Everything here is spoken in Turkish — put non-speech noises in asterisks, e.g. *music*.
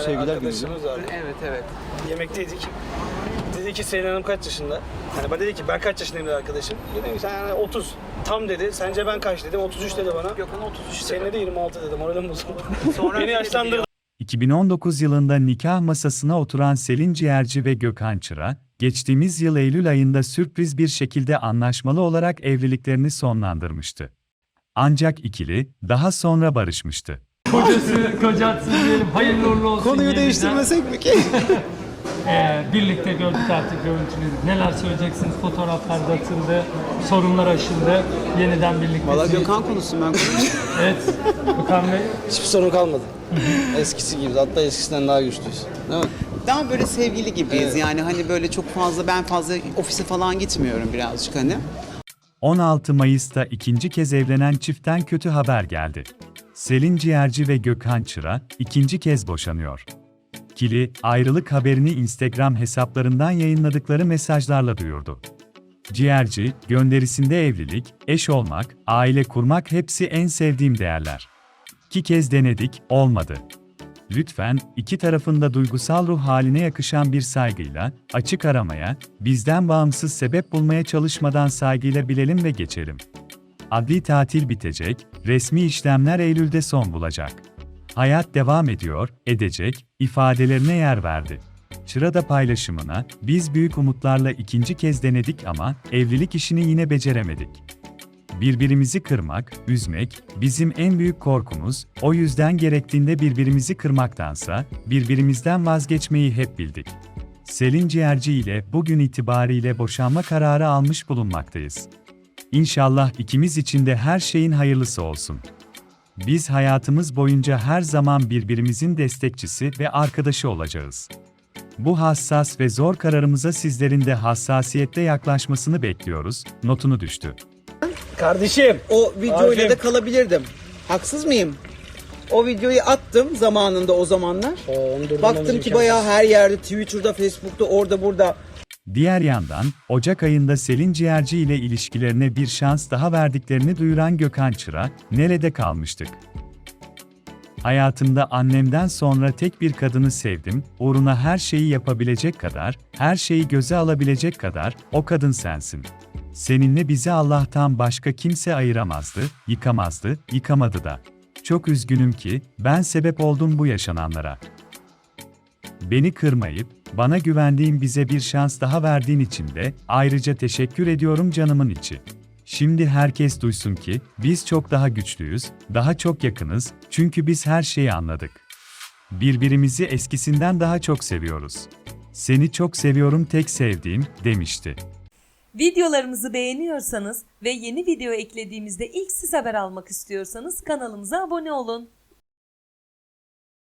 Sevgiler günü. Arkadaşımız vardı. Evet evet. Yemekteydik. Dedi ki Selin Hanım kaç yaşında? Hani ben dedi ki ben kaç yaşındayım dedi arkadaşım. Dedim ki sen yani 30. Tam dedi. Sence ben kaç dedim. 33 dedi bana. Gökhan 33 Senin de 26 dedim. Moralim bozuldu. *laughs* Sonra Beni yaşlandırdı. 2019 yılında nikah masasına oturan Selin Ciğerci ve Gökhan Çıra, geçtiğimiz yıl Eylül ayında sürpriz bir şekilde anlaşmalı olarak evliliklerini sonlandırmıştı. Ancak ikili daha sonra barışmıştı. Kocası, kocası diyelim hayırlı uğurlu olsun. Konuyu yeniden. değiştirmesek mi ki? *laughs* Ee, birlikte gördük artık görüntüleri. Neler söyleyeceksiniz? Fotoğraflar da atıldı, sorunlar aşıldı. Yeniden birlikte. Valla Gökhan konuşsun ben konuşayım. *laughs* Evet. Gökhan Bey. Hiçbir sorun kalmadı. Eskisi gibi. Hatta eskisinden daha güçlüyüz. Değil mi? Daha böyle sevgili gibiyiz yani hani böyle çok fazla ben fazla ofise falan gitmiyorum birazcık hani. 16 Mayıs'ta ikinci kez evlenen çiftten kötü haber geldi. Selin Ciğerci ve Gökhan Çıra ikinci kez boşanıyor. Kili, ayrılık haberini Instagram hesaplarından yayınladıkları mesajlarla duyurdu. Ciğerci, gönderisinde evlilik, eş olmak, aile kurmak hepsi en sevdiğim değerler. İki kez denedik, olmadı. Lütfen, iki tarafında duygusal ruh haline yakışan bir saygıyla, açık aramaya, bizden bağımsız sebep bulmaya çalışmadan saygıyla bilelim ve geçelim. Adli tatil bitecek, resmi işlemler Eylül'de son bulacak. Hayat devam ediyor, edecek, ifadelerine yer verdi. Çırada paylaşımına, biz büyük umutlarla ikinci kez denedik ama evlilik işini yine beceremedik. Birbirimizi kırmak, üzmek bizim en büyük korkumuz. O yüzden gerektiğinde birbirimizi kırmaktansa birbirimizden vazgeçmeyi hep bildik. Selin Ciğerci ile bugün itibariyle boşanma kararı almış bulunmaktayız. İnşallah ikimiz için de her şeyin hayırlısı olsun. Biz hayatımız boyunca her zaman birbirimizin destekçisi ve arkadaşı olacağız. Bu hassas ve zor kararımıza sizlerin de hassasiyetle yaklaşmasını bekliyoruz. Notunu düştü. Kardeşim. O videoyla Arif'im. da kalabilirdim. Haksız mıyım? O videoyu attım zamanında o zamanlar. Oo, onu durdurmamız Baktım ki imkansız. bayağı her yerde Twitter'da, Facebook'ta, orada burada. Diğer yandan, Ocak ayında Selin Ciğerci ile ilişkilerine bir şans daha verdiklerini duyuran Gökhan Çıra, nerede kalmıştık? Hayatımda annemden sonra tek bir kadını sevdim, uğruna her şeyi yapabilecek kadar, her şeyi göze alabilecek kadar, o kadın sensin. Seninle bizi Allah'tan başka kimse ayıramazdı, yıkamazdı, yıkamadı da. Çok üzgünüm ki, ben sebep oldum bu yaşananlara. Beni kırmayıp, bana güvendiğin bize bir şans daha verdiğin için de ayrıca teşekkür ediyorum canımın içi. Şimdi herkes duysun ki biz çok daha güçlüyüz, daha çok yakınız çünkü biz her şeyi anladık. Birbirimizi eskisinden daha çok seviyoruz. Seni çok seviyorum tek sevdiğim demişti. Videolarımızı beğeniyorsanız ve yeni video eklediğimizde ilk siz haber almak istiyorsanız kanalımıza abone olun.